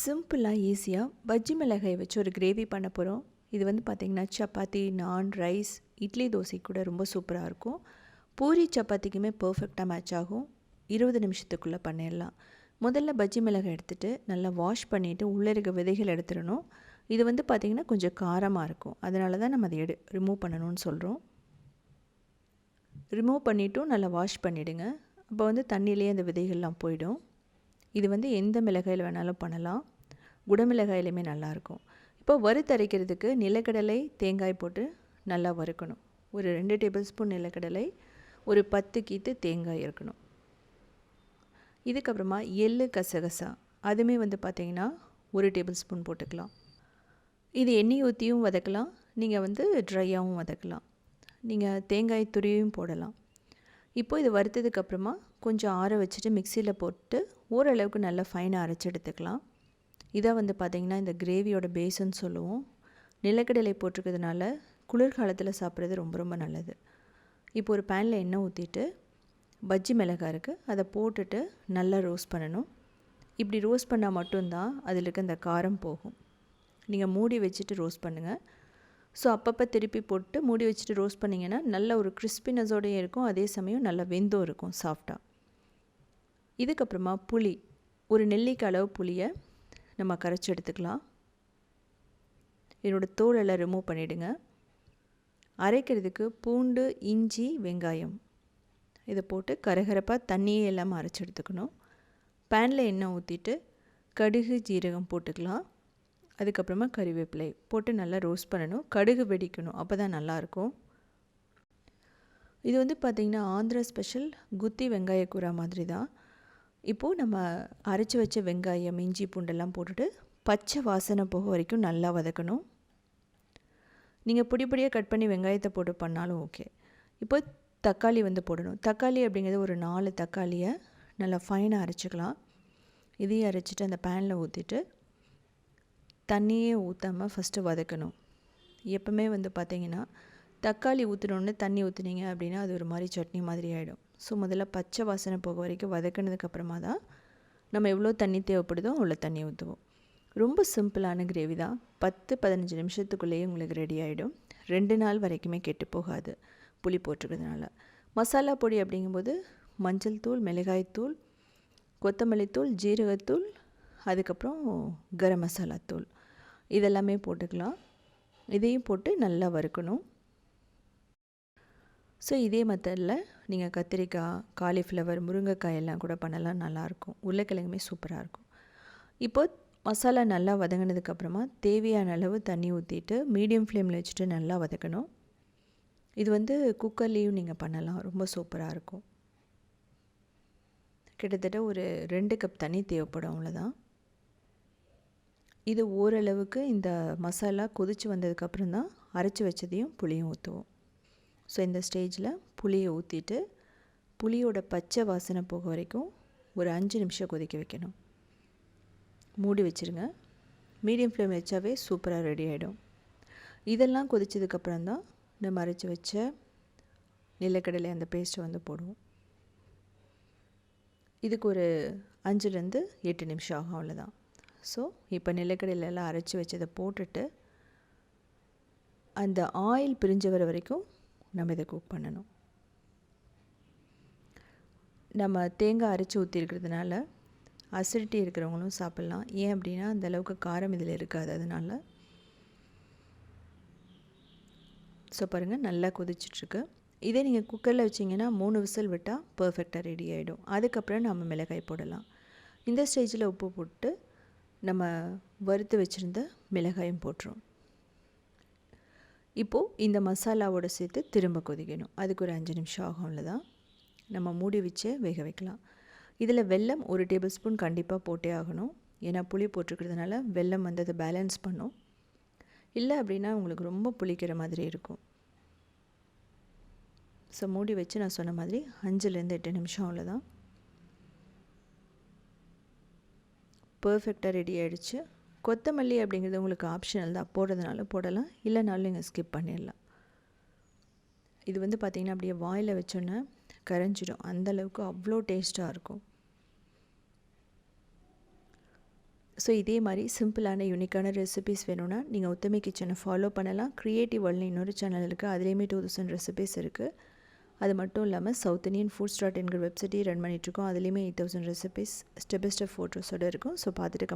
சிம்பிளாக ஈஸியாக பஜ்ஜி மிளகாய் வச்சு ஒரு கிரேவி பண்ண போகிறோம் இது வந்து பார்த்திங்கன்னா சப்பாத்தி நான் ரைஸ் இட்லி தோசை கூட ரொம்ப சூப்பராக இருக்கும். பூரி சப்பாத்திக்குமே பர்ஃபெக்டாக மேட்ச் ஆகும். இருபது நிமிஷத்துக்குள்ளே பண்ணிடலாம். முதல்ல பஜ்ஜி மிளகாய் எடுத்துகிட்டு நல்லா வாஷ் பண்ணிவிட்டு உள்ளே இருக்க விதைகள் எடுத்துடணும். இது வந்து பார்த்திங்கன்னா கொஞ்சம் காரமாக இருக்கும். அதனால தான் நம்ம அதை எடு ரிமூவ் பண்ணணும்னு சொல்கிறோம் ரிமூவ் பண்ணிவிட்டும் நல்லா வாஷ் பண்ணிவிடுங்க அப்போ வந்து தண்ணியிலேயே அந்த விதைகள்லாம் போயிடும். இது வந்து எந்த மிளகாயில் வேணாலும் பண்ணலாம். குடமிளகாயிலுமே நல்லாயிருக்கும். இப்போ வறுத்தரைக்கிறதுக்கு நிலக்கடலை தேங்காய் போட்டு நல்லா வறுக்கணும். ஒரு ரெண்டு டேபிள் ஸ்பூன் நிலக்கடலை ஒரு பத்து கீத்து தேங்காய் இருக்கணும் இதுக்கப்புறமா எள்ளு கசகசா அதுவுமே வந்து பார்த்திங்கன்னா ஒரு டேபிள் ஸ்பூன் போட்டுக்கலாம். இது எண்ணெய் ஊற்றியும் வதக்கலாம். நீங்கள் வந்து ட்ரையாகவும் வதக்கலாம். நீங்கள் தேங்காய் துருவியும் போடலாம். இப்போது இது வறுத்ததுக்கப்புறமா கொஞ்சம் ஆற வச்சுட்டு மிக்சியில் போட்டு ஓரளவுக்கு நல்லா ஃபைனாக அரைச்சி எடுத்துக்கலாம். இதை வந்து பார்த்திங்கன்னா இந்த கிரேவியோட பேஸுன்னு சொல்லுவோம். நிலக்கடலை போட்டிருக்கிறதுனால குளிர்காலத்தில் சாப்பிட்றது ரொம்ப ரொம்ப நல்லது. இப்போ ஒரு பேனில் எண்ணெய் ஊற்றிட்டு பஜ்ஜி மிளகாய் இருக்குது அதை போட்டுட்டு நல்லா ரோஸ்ட் பண்ணணும். இப்படி ரோஸ்ட் பண்ணால் மட்டும்தான் அதில் இருக்க அந்த காரம் போகும். நீங்கள் மூடி வச்சுட்டு ரோஸ்ட் பண்ணுங்கள் ஸோ அப்பப்போ திருப்பி போட்டு மூடி வச்சுட்டு ரோஸ்ட் பண்ணிங்கன்னா நல்ல ஒரு கிறிஸ்பினஸோடையும் இருக்கும். அதே சமயம் நல்லா வெந்தும் இருக்கும் சாஃப்டாக இதுக்கப்புறமா புளி ஒரு நெல்லிக்காய் அளவு புளியை நம்ம கரைச்சி எடுத்துக்கலாம். என்னோடய தோலெல்லாம் ரிமூவ் பண்ணிவிடுங்க அரைக்கிறதுக்கு பூண்டு இஞ்சி வெங்காயம். இதை போட்டு கரகரப்பாக தண்ணியே இல்லாமல் அரைச்சி எடுத்துக்கணும். பேனில் எண்ணெய் ஊற்றிட்டு கடுகு ஜீரகம் போட்டுக்கலாம். அதுக்கப்புறமா கறிவேப்பிலை போட்டு நல்லா ரோஸ்ட் பண்ணணும். கடுகு வெடிக்கணும் அப்போ தான் நல்லாயிருக்கும் இது வந்து பார்த்திங்கன்னா ஆந்திரா ஸ்பெஷல் குத்தி வெங்காய கூரா மாதிரி தான் இப்போது நம்ம அரைச்சி வச்ச வெங்காயம் இஞ்சி பூண்டெல்லாம் போட்டுட்டு பச்சை வாசனை போக வரைக்கும் நல்லா வதக்கணும். நீங்கள் பொடி பொடியாக கட் பண்ணி வெங்காயத்தை போட்டு பண்ணாலும் ஓகே. இப்போ தக்காளி வந்து போடணும். தக்காளி அப்படிங்கிறது ஒரு நாலு தக்காளியை நல்லா ஃபைனாக அரைச்சிக்கலாம். இதையும் அரைச்சிட்டு அந்த பேனில் ஊற்றிட்டு தண்ணியே ஊற்றாமல் ஃபஸ்ட்டு வதக்கணும். எப்போவுமே வந்து பார்த்திங்கன்னா தக்காளி ஊற்றினோடனே தண்ணி ஊற்றுனீங்க அப்படின்னா அது ஒரு மாதிரி சட்னி மாதிரி ஆகிடும் ஸோ முதல்ல பச்சை வாசனை போக வரைக்கும் வதக்கினதுக்கப்புறமா தான் நம்ம எவ்வளோ தண்ணி தேவைப்படுதோ அவ்வளோ தண்ணி ஊற்றுவோம். ரொம்ப சிம்பிளான கிரேவி தான். பத்து பதினஞ்சு நிமிஷத்துக்குள்ளேயே உங்களுக்கு ரெடி ஆகிடும் ரெண்டு நாள் வரைக்குமே கெட்டு போகாது புளி போட்டுக்கிறதுனால. மசாலா பொடி அப்படிங்கும்போது மஞ்சள் தூள் மிளகாய் தூள் கொத்தமல்லி தூள் ஜீரகத்தூள் அதுக்கப்புறம் கரம் மசாலா தூள். இதெல்லாமே போட்டுக்கலாம். இதையும் போட்டு நல்லா வறுக்கணும். ஸோ இதே மெத்தடில் நீங்கள் கத்திரிக்காய் காலிஃப்ளவர் முருங்கைக்காய் எல்லாம் கூட பண்ணலாம் நல்லாயிருக்கும் உருளைக்கிழங்குமே சூப்பராக இருக்கும். இப்போ மசாலா நல்லா வதங்கினதுக்கப்புறமா தேவையான அளவு தண்ணி ஊற்றிட்டு மீடியம் ஃப்ளேமில் வச்சுட்டு நல்லா வதக்கணும். இது வந்து குக்கர்லேயும் நீங்கள் பண்ணலாம். ரொம்ப சூப்பராக இருக்கும். கிட்டத்தட்ட ஒரு ரெண்டு கப் தண்ணி தேவைப்படும் அவ்வளோதான் இது ஓரளவுக்கு இந்த மசாலா கொதித்து வந்ததுக்கப்புறம் தான் அரைச்சி வச்சதையும் புளியும் ஊற்றுவோம் ஸோ இந்த ஸ்டேஜில் புளியை ஊற்றிட்டு புளியோட பச்சை வாசனை போக வரைக்கும் ஒரு அஞ்சு நிமிஷம் கொதிக்க வைக்கணும். மூடி வச்சுருங்க. மீடியம் ஃப்ளேம் வச்சாவே சூப்பராக ரெடி ஆகிடும் இதெல்லாம் கொதிச்சதுக்கப்புறம் தான் நம்ம அரைச்சி வச்ச நிலக்கடலை அந்த பேஸ்ட்டை வந்து போடுவோம். இதுக்கு ஒரு அஞ்சுலேருந்து எட்டு நிமிஷம் ஆகும் அவ்வளோதான் ஸோ இப்போ நிலக்கடலையெல்லாம் அரைச்சி வச்சதை போட்டுட்டு அந்த ஆயில் பிரிஞ்சு வர வரைக்கும் நம்ம இதை குக் பண்ணணும். நம்ம தேங்காய் அரைச்சி ஊற்றிருக்கிறதுனால அசிடிட்டி இருக்கிறவங்களும் சாப்பிட்லாம். ஏன் அப்படின்னா அந்த அளவுக்கு காரம் இதில் இருக்காது. அதனால் ஸோ பாருங்கள் நல்லா கொதிச்சிட்ருக்கு. இதே நீங்கள் குக்கரில் வச்சிங்கன்னா மூணு விசில் விட்டால் பர்ஃபெக்டாக ரெடி ஆகிடும் அதுக்கப்புறம் நம்ம மிளகாய் போடலாம். இந்த ஸ்டேஜில் உப்பு போட்டு நம்ம வறுத்து வச்சுருந்த மிளகாயும் போட்டுரும். இப்போது இந்த மசாலாவோடு சேர்த்து திரும்ப கொதிக்கணும். அதுக்கு ஒரு அஞ்சு நிமிஷம் ஆகும்ல தான் நம்ம மூடி வச்சு வேக வைக்கலாம். இதில் வெல்லம் ஒரு டேபிள் ஸ்பூன் கண்டிப்பாக போட்டே ஆகணும். ஏன்னா புளி போட்டிருக்கிறதுனால வெல்லம் வந்து அதை பேலன்ஸ் பண்ணும். இல்லை அப்படின்னா உங்களுக்கு ரொம்ப புளிக்கிற மாதிரி இருக்கும். ஸோ மூடி வச்சு நான் சொன்ன மாதிரி அஞ்சுலேருந்து எட்டு நிமிஷம் அவ்வளோதான் பர்ஃபெக்டாக ரெடி ஆகிடுச்சு கொத்தமல்லி அப்படிங்கிறது உங்களுக்கு ஆப்ஷனல் தான். போடுறதுனால போடலாம். இல்லைனாலும் நீங்கள் ஸ்கிப் பண்ணிடலாம். இது வந்து பார்த்திங்கன்னா அப்படியே வாயில் வச்சோன்னே கரைஞ்சிடும். அந்தளவுக்கு அவ்வளோ டேஸ்ட்டாக இருக்கும். ஸோ இதே மாதிரி சிம்பிளான யூனிக்கான ரெசிபிஸ் வேணும்னா நீங்கள் உத்தமி கிச்சனை ஃபாலோ பண்ணலாம். க்ரியேட்டிவ் வேர்ல்டு இன்னொரு சேனல் இருக்குது அதுலேயுமே டூ தௌசண்ட் ரெசிபிஸ் இருக்குது அது மட்டும் இல்லாமல் சவுத் இண்டியன் ஃபுட் ஸ்டார்ட் என்கிற வெப்சைட்டையும் ரன் பண்ணிகிட்ருக்கோம் அதுலேயுமே eight thousand recipes step by step ஃபோட்டோஸோடு இருக்கும். ஸோ பார்த்துட்டு